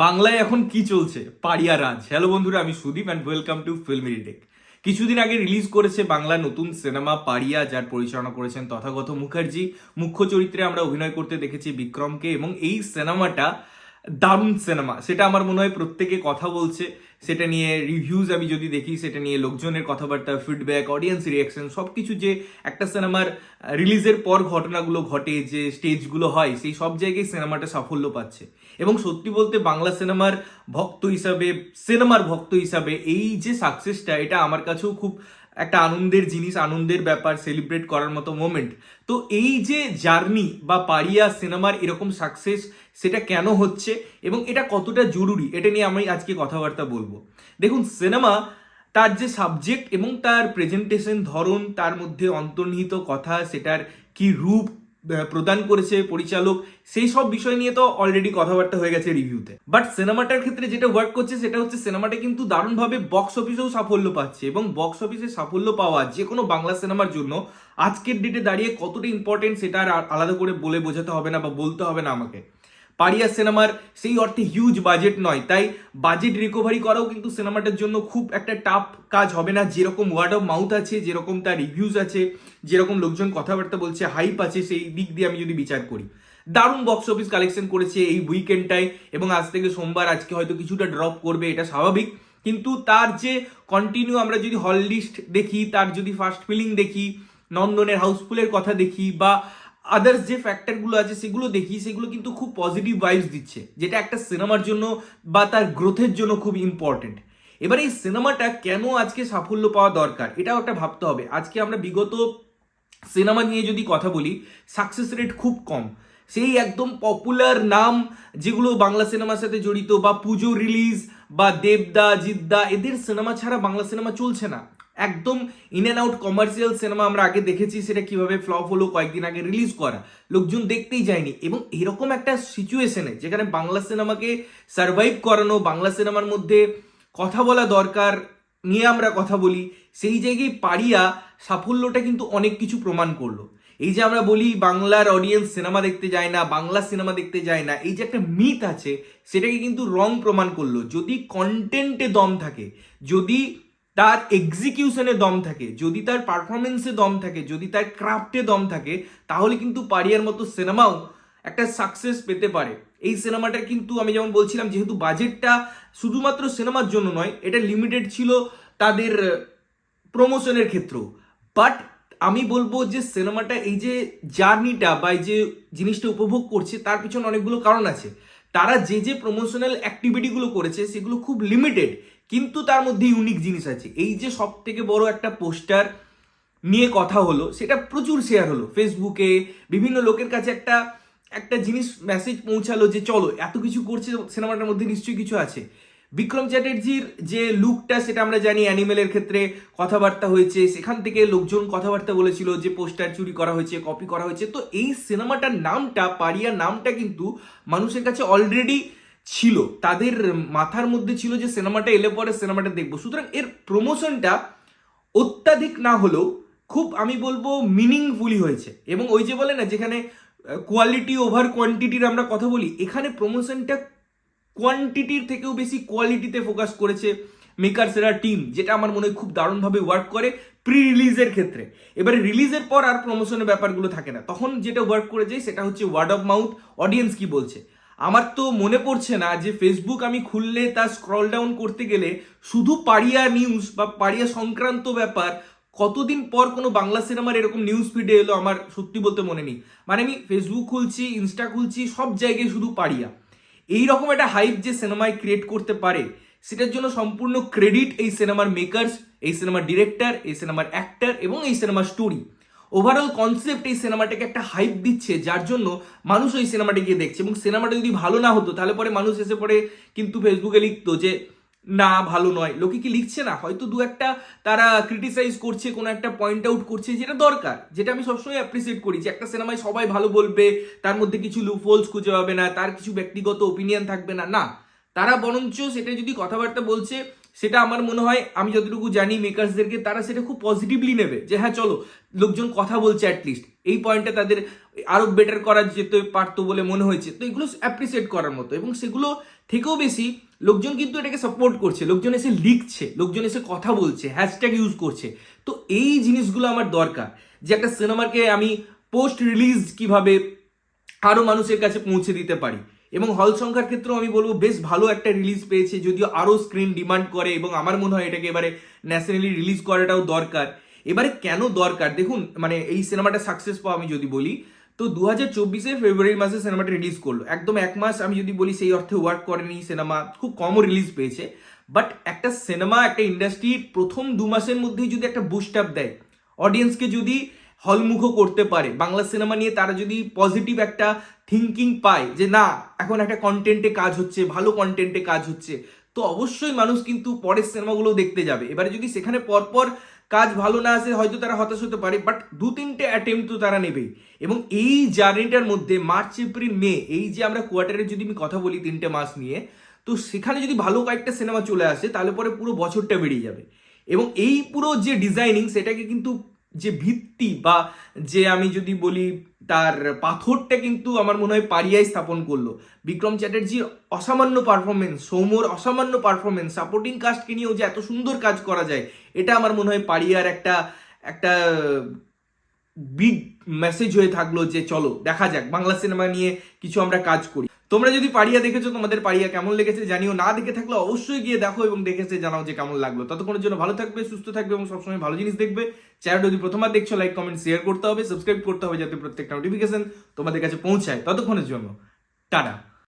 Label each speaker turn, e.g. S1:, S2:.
S1: বাংলায় এখন কি চলছে? পাড়িয়া রাজ। হ্যালো বন্ধুরা, আমি Sudip and welcome to film retake কিছুদিন আগে রিলিজ করেছে বাংলা নতুন সিনেমা পাড়িয়া, যার পরিচালনা করেছেন তথাগত মুখার্জি। মুখ্য চরিত্রে আমরা অভিনয় করতে দেখেছি বিক্রমকে এবং এই সিনেমাটা দারুণ সিনেমা সেটা আমার মনে হয় প্রত্যেকে কথা বলছে। সেটা নিয়ে রিভিউজ আমি যদি দেখি, সেটা নিয়ে লোকজনের কথাবার্তা ফিডব্যাক অডিয়েন্স রিয়াকশন সব কিছু যে একটা সিনেমার রিলিজের পর ঘটনাগুলো ঘটে, যে স্টেজগুলো হয়, সেই সব জায়গায় সিনেমাটা সাফল্য পাচ্ছে। এবং সত্যি বলতে বাংলা সিনেমার ভক্ত হিসাবে সিনেমার ভক্ত হিসাবে এই যে সাকসেসটা এটা আমার কাছেও খুব একটা আনন্দের জিনিস, আনন্দের ব্যাপার সেলিব্রেট করার মতো মোমেন্ট তো এই যে জার্নি বা পারিয়া সিনেমার এরকম সাকসেস সেটা কেন হচ্ছে এবং এটা কতটা জরুরি, এটা নিয়ে আমি আজকে কথাবার্তা বলব। দেখুন সিনেমা তার যে সাবজেক্ট এবং তার প্রেজেন্টেশন ধরন, তার মধ্যে অন্তর্নিহিত কথা, সেটার কি রূপ প্রদান করেছে, পরিচালক, সেই সব বিষয় নিয়ে তো অলরেডি কথাবার্তা হয়ে গেছে রিভিউতে বাট সিনেমাটার ক্ষেত্রে যেটা ওয়ার্ক করছে, সেটা হচ্ছে সিনেমাটা কিন্তু দারুণভাবে বক্স অফিসেও সাফল্য পাচ্ছে এবং বক্স অফিসে সাফল্য পাওয়া যে কোনো বাংলা সিনেমার জন্য আজকের ডেটে দাঁড়িয়ে কতটা ইম্পর্টেন্ট সেটা আর আলাদা করে বলে বোঝাতে হবে না বা বলতে হবে না আমাকে। পারিয়া সিনেমার সেই অর্থে হিউজ বাজেট নয়। তাই বাজেট রিকভারি করাও কিন্তু সিনেমাটার জন্য খুব একটা টাফ কাজ হবে না। যেরকম ওয়ার্ড অফ মাউথ আছে, যেরকম তার রিভিউজ আছে, যেরকম লোকজন কথাবার্তা বলছে হাইপ আছে, সেই দিক দিয়ে আমি যদি বিচার করি। দারুণ বক্স অফিস কালেকশন করেছে এই উইকেন্ডটায় এবং আজ থেকে সোমবার, আজকে হয়তো কিছুটা ড্রপ করবে, এটা স্বাভাবিক। কিন্তু তার যে কন্টিনিউ আমরা যদি হল লিস্ট দেখি, তার যদি ফার্স্ট ফিলিং দেখি, নন্দনের হাউসফুলের কথা দেখি বা আদার্স যে ফ্যাক্টরগুলো আছে সেগুলো দেখি, সেগুলো কিন্তু খুব পজিটিভ ভাইবস দিচ্ছে, যেটা একটা সিনেমার জন্য বা তার গ্রোথের জন্য খুব ইম্পর্টেন্ট এবার এই সিনেমাটা কেন আজকে সাফল্য পাওয়া দরকার, এটাও একটা ভাবতে হবে। আজকে আমরা বিগত সিনেমা নিয়ে যদি কথা বলি সাকসেস রেট খুব কম। সেই একদম পপুলার নাম যেগুলো বাংলা সিনেমার সাথে জড়িত বা পুজো রিলিজ বা দেবদা, জিদ্দা, এদের সিনেমা ছাড়া বাংলা সিনেমা চলছে না। একদম in and out commercial cinema আমরা আগে দেখেছি, সেটা কীভাবে ফ্লপ হলো, কয়েকদিন আগে রিলিজ করা। লোকজন দেখতেই যায়নি। এবং এরকম একটা সিচুয়েশনে যেখানে বাংলা সিনেমাকে সার্ভাইভ করানো, বাংলা সিনেমার মধ্যে কথা বলা দরকার নিয়ে আমরা কথা বলি, সেই জায়গায় পারিয়া সাফল্যটা কিন্তু অনেক কিছু প্রমাণ করল। এই যে আমরা বলি বাংলার অডিয়েন্স সিনেমা দেখতে যায় না, বাংলা সিনেমা দেখতে যায় না, এই যে একটা মিথ আছে, সেটাকে কিন্তু রং প্রমাণ করল। যদি কন্টেন্টে দম থাকে, যদি তার এক্সিকিউশনে দম থাকে, যদি তার পারফরমেন্সে দম থাকে, যদি তার ক্রাফটে দম থাকে, তাহলে কিন্তু পারিয়ার মতো সিনেমাও একটা সাকসেস পেতে পারে। এই সিনেমাটা কিন্তু আমি যেমন বলছিলাম, যেহেতু বাজেটটা শুধুমাত্র সিনেমার জন্য নয়, এটা লিমিটেড ছিল তাদের প্রমোশনের ক্ষেত্রেও। বাট আমি বলব যে সিনেমাটা এই যে জার্নিটা বা এই যে জিনিসটা উপভোগ করছে, তার পিছনে অনেকগুলো কারণ আছে। তারা যে যে প্রমোশনাল অ্যাক্টিভিটিগুলো করেছে, সেগুলো খুব লিমিটেড কিন্তু তার মধ্যে ইউনিক জিনিস আছে। এই যে সব থেকে বড় একটা পোস্টার নিয়ে কথা হলো, সেটা প্রচুর শেয়ার হলো। ফেসবুকে বিভিন্ন লোকের কাছে একটা একটা জিনিস মেসেজ পৌঁছালো যে, চলো, এত কিছু করছে সিনেমাটার মধ্যে নিশ্চয়ই কিছু আছে। বিক্রম চ্যাটার্জির যে লুকটা সেটা আমরা জানি অ্যানিমেলের ক্ষেত্রে কথাবার্তা হয়েছে। সেখান থেকে লোকজন কথাবার্তা বলেছিল যে পোস্টার চুরি করা হয়েছে কপি করা হয়েছে। তো এই সিনেমাটার নামটা পারিয়া নামটা কিন্তু মানুষের কাছে অলরেডি ছিল। তাদের মাথার মধ্যে ছিল যে সিনেমাটা এলে পরে সিনেমাটা দেখব। সুতরাং এর প্রমোশনটা অত্যাধিক না হলেও খুব, আমি বলব মিনিংফুলি হয়েছে। এবং ওই যে বলে না, যেখানে কোয়ালিটি ওভার কোয়ান্টিটির আমরা কথা বলি, এখানে প্রমোশনটা কোয়ান্টিটির থেকেও বেশি কোয়ালিটিতে ফোকাস করেছে মেকারসেরা টিম যেটা আমার মনে হয় খুব দারুণভাবে ওয়ার্ক করে প্রি রিলিজের ক্ষেত্রে। এবারে রিলিজের পর আর প্রমোশনের ব্যাপারগুলো থাকে না। তখন যেটা ওয়ার্ক করে যায় সেটা হচ্ছে ওয়ার্ড অফ মাউথ অডিয়েন্স কি বলছে। আমার তো মনে পড়ছে না যে ফেসবুক আমি খুললে তা স্ক্রল ডাউন করতে গেলে শুধু পাড়িয়া নিউজ বা পাড়িয়া সংক্রান্ত ব্যাপার কতদিন পর কোনো বাংলা সিনেমার এরকম নিউজ ফিডে এলো আমার সত্যি বলতে মনে নেই। মানে আমি ফেসবুক খুলছি ইনস্টা খুলছি, সব জায়গায় শুধু পাড়িয়া। এই রকম একটা হাইপ যে সিনেমায় ক্রিয়েট করতে পারে, সেটার জন্য সম্পূর্ণ ক্রেডিট এই সিনেমার মেকার্স এই সিনেমার ডিরেক্টর এই সিনেমার অ্যাক্টার এবং এই সিনেমার স্টোরি ওভারঅল কনসেপ্ট এই সিনেমাটাকে একটা হাইপ দিচ্ছে, যার জন্য মানুষ ওই সিনেমাটা গিয়ে দেখছে এবং সিনেমাটা যদি ভালো না হতো, তাহলে পরে মানুষ এসে পরে কিন্তু ফেসবুকে লিখতো যে না, ভালো নয়। লোকে কি লিখছে না? হয়তো দু একটা তারা ক্রিটিসাইজ করছে, কোনো একটা পয়েন্ট আউট করছে, যেটা দরকার, যেটা আমি সবসময় অ্যাপ্রিসিয়েট করি যে একটা সিনেমায় সবাই ভালো বলবে, তার মধ্যে কিছু লুফোলস খুঁজে পাবে না, তার কিছু ব্যক্তিগত ওপিনিয়ন থাকবে না। না, তারা বরঞ্চ সেটা যদি কথাবার্তা বলছে, সেটা আমার মনে হয়, আমি যতটুকু জানি মেকার্সদেরকে তারা সেটা খুব পজিটিভলি নেবে যে হ্যাঁ চলো, লোকজন কথা বলছে অ্যাটলিস্ট এই পয়েন্টটা তাদের আরও বেটার করা যেতে পারতো বলে মনে হয়েছে। তো এগুলো অ্যাপ্রিসিয়েট করার মতো। এবং সেগুলো থেকেও বেশি লোকজন কিন্তু এটাকে সাপোর্ট করছে, লোকজন এসে লিখছে, লোকজন এসে কথা বলছে হ্যাশট্যাগ ইউজ করছে। তো এই জিনিসগুলো আমার দরকার যে একটা সিনেমাকে আমি পোস্ট রিলিজ কীভাবে আরও মানুষের কাছে পৌঁছে দিতে পারি। এবং হল সংখ্যার ক্ষেত্রেও আমি বলব, বেশ ভালো একটা রিলিজ পেয়েছে, যদিও আরও স্ক্রিন ডিমান্ড করে এবং আমার মনে হয় এটাকে এবারে ন্যাশনালি রিলিজ করাটাও দরকার। এবারে কেন দরকার? দেখুন মানে এই সিনেমাটা সাকসেস পাওয়া আমি যদি বলি তো দু হাজার চব্বিশে ফেব্রুয়ারি মাসে সিনেমাটা রিলিজ করল। একদম এক মাস আমি যদি বলি সেই অর্থে ওয়ার্ক করেনি সিনেমা খুব কমও রিলিজ পেয়েছে। বাট একটা সিনেমা একটা ইন্ডাস্ট্রির প্রথম দু মাসের মধ্যেই যদি একটা বুস্ট আপ দেয় অডিয়েন্সকে যদি হলমুখো করতে পারে, বাংলা সিনেমা নিয়ে তারা যদি পজিটিভ একটা থিঙ্কিং পায় যে না, এখন একটা কন্টেন্টে কাজ হচ্ছে, ভালো কন্টেন্টে কাজ হচ্ছে, তো অবশ্যই মানুষ কিন্তু পরের সিনেমাগুলো দেখতে যাবে। এবারে যদি সেখানে পরপর কাজ ভালো না আসে হয়তো তারা হতাশ হতে পারে বাট দু তিনটে অ্যাটেম্প তো তারা নেবেই। এবং এই জার্নিটার মধ্যে মার্চ, এপ্রিল, মে, এই যে আমরা কোয়ার্টারে যদি আমি কথা বলি তিনটে মাস নিয়ে, তো সেখানে যদি ভালো কয়েকটা সিনেমা চলে আসে, তাহলে পরে পুরো বছরটা বেরিয়ে যাবে। এবং এই পুরো যে ডিজাইনিং সেটাকে কিন্তু যে ভিত্তি বা যে আমি যদি বলি তার পাথরটা কিন্তু আমার মনে হয় পারিয়াই স্থাপন করল। বিক্রম চ্যাটার্জির অসামান্য পারফরমেন্স সৌম্যর অসামান্য পারফরমেন্স সাপোর্টিং কাস্টকে নিয়েও যে এত সুন্দর কাজ করা যায়, এটা আমার মনে হয় পারিয়ার একটা একটা বিগ মেসেজ হয়ে থাকল যে চলো, দেখা যাক, বাংলা সিনেমা নিয়ে কিছু আমরা কাজ করি। তোমরা যদি পাড়িয়া দেখেছ, তোমাদের পাড়িয়া কেমন লেগেছে জানিও। না দেখে থাকলে অবশ্যই গিয়ে দেখো এবং দেখেছে, জানাও যে কেমন লাগল। ততক্ষণের জন্য ভালো থাকবে, সুস্থ থাকবে এবং সবসময় ভালো জিনিস দেখবে। চ্যানেল যদি প্রথমবার দেখছ লাইক কমেন্ট শেয়ার করতে হবে সাবস্ক্রাইব করতে হবে যাতে প্রত্যেকটা নোটিফিকেশন তোমাদের কাছে পৌঁছায়। ততক্ষণের জন্য, টাটা।